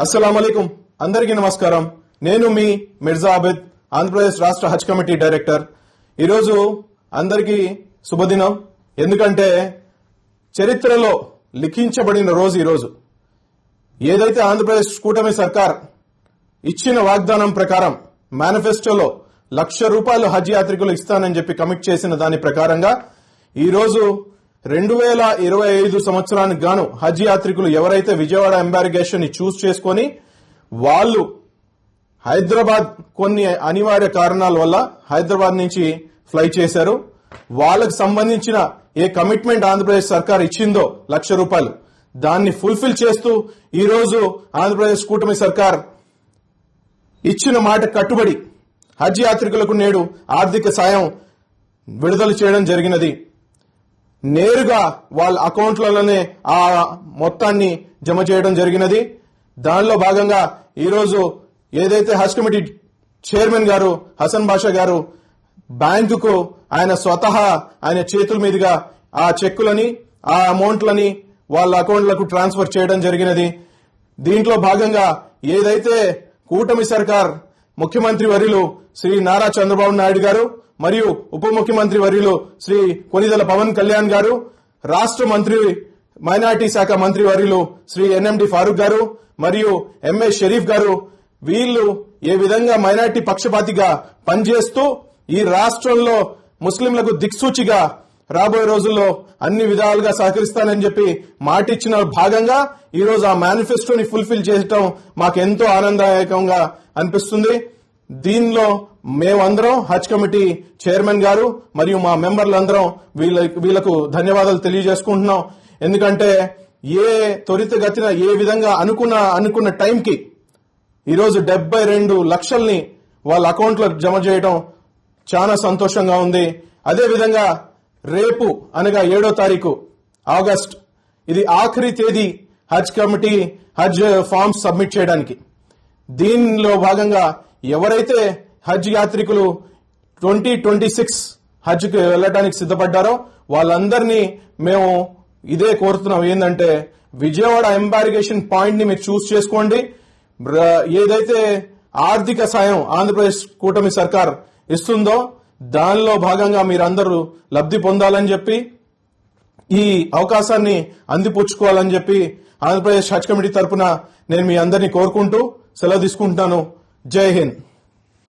అస్సలం అయికం అందరికీ నమస్కారం. నేను మీ మిర్జా ఆబిద్ ఆంధ్రప్రదేశ్ రాష్ట్ర హజ్ కమిటీ డైరెక్టర్. ఈరోజు అందరికీ శుభదినం. ఎందుకంటే చరిత్రలో లిఖించబడిన రోజు ఈరోజు. ఏదైతే ఆంధ్రప్రదేశ్ కూటమి సర్కార్ ఇచ్చిన వాగ్దానం ప్రకారం మేనిఫెస్టోలో లక్ష రూపాయలు హజ్ యాత్రికులు ఇస్తానని చెప్పి కమిట్ చేసిన దాని ప్రకారంగా ఈరోజు రెండు వేల ఇరవై ఐదు సంవత్సరానికి గాను హజ్ యాత్రికులు ఎవరైతే విజయవాడ ఎంబారిగేషన్ని చూస్ చేసుకొని వాళ్ళు హైదరాబాద్ కొన్ని అనివార్య కారణాల వల్ల హైదరాబాద్ నుంచి ఫ్లై చేశారు. వాళ్ళకు సంబంధించిన ఏ కమిట్మెంట్ ఆంధ్రప్రదేశ్ సర్కార్ ఇచ్చిందో లక్ష రూపాయలు దాన్ని ఫుల్ఫిల్ చేస్తూ ఈరోజు ఆంధ్రప్రదేశ్ కూటమి సర్కార్ ఇచ్చిన మాట కట్టుబడి హజ్ యాత్రికులకు నేడు ఆర్థిక సాయం విడుదల చేయడం జరిగినది. నేరుగా వాళ్ళ అకౌంట్లలోనే ఆ మొత్తాన్ని జమ చేయడం జరిగినది. దానిలో భాగంగా ఈరోజు ఏదైతే హజ్ కమిటీ చైర్మన్ గారు హసన్ బాషా గారు బ్యాంకుకు ఆయన స్వతహా ఆయన చేతుల మీదుగా ఆ చెక్కులని ఆ అమౌంట్లని వాళ్ళ అకౌంట్లకు ట్రాన్స్ఫర్ చేయడం జరిగినది. దీంట్లో భాగంగా ఏదైతే కూటమి సర్కార్ ముఖ్యమంత్రి వర్యులు శ్రీ నారా చంద్రబాబు నాయుడు గారు మరియు ఉప ముఖ్యమంత్రి వర్యులు శ్రీ కొనిదల పవన్ కళ్యాణ్ గారు రాష్ట్ర మంత్రి మైనార్టీ శాఖ మంత్రి వర్యులు శ్రీ ఎన్ఎండి ఫారూక్ గారు మరియు ఎంఏ షరీఫ్ గారు. వీళ్ళు ఏ విధంగా మైనార్టీ పక్షపాతిగా పనిచేస్తూ ఈ రాష్ట్రంలో ముస్లింలకు దిక్సూచిగా రాబోయే రోజుల్లో అన్ని విధాలుగా సహకరిస్తానని చెప్పి మాటిచ్చిన భాగంగా ఈ రోజు ఆ మేనిఫెస్టోని ఫుల్ఫిల్ చేయటం మాకు ఎంతో ఆనందదాయకంగా అనిపిస్తుంది. దీనిలో మేమందరం హజ్ కమిటీ చైర్మన్ గారు మరియు మా మెంబర్లందరం వీళ్ళ వీళ్ళకు ధన్యవాదాలు తెలియజేసుకుంటున్నాం. ఎందుకంటే ఏ త్వరితగతిన ఏ విధంగా అనుకున్న అనుకున్న టైంకి ఈరోజు డెబ్బై రెండు లక్షల్ని వాళ్ళ అకౌంట్లో జమ చేయడం చాలా సంతోషంగా ఉంది. అదేవిధంగా రేపు అనగా ఏడో తారీఖు ఆగస్ట్. ఇది ఆఖరి తేదీ Hajj committee Hajj forms submit చేయడానికి. దీనిలో భాగంగా ఎవరైతే హజ్ యాత్రికులు ట్వంటీ ట్వంటీ సిక్స్ హజ్కి వెళ్ళడానికి సిద్ధపడ్డారో వాళ్ళందరినీ మేము ఇదే కోరుతున్నాం. ఏంటంటే విజయవాడ ఎంబారిగేషన్ పాయింట్ని మీరు చూస్ చేసుకోండి. ఏదైతే ఆర్థిక సాయం ఆంధ్రప్రదేశ్ కూటమి సర్కార్ ఇస్తుందో దానిలో భాగంగా మీరందరూ లబ్ధి పొందాలని చెప్పి ఈ అవకాశాన్ని అందిపుచ్చుకోవాలని చెప్పి ఆంధ్రప్రదేశ్ హజ్ కమిటీ తరపున నేను మీ అందరినీ కోరుకుంటూ సెలవు తీసుకుంటున్నాను. జై హింద్.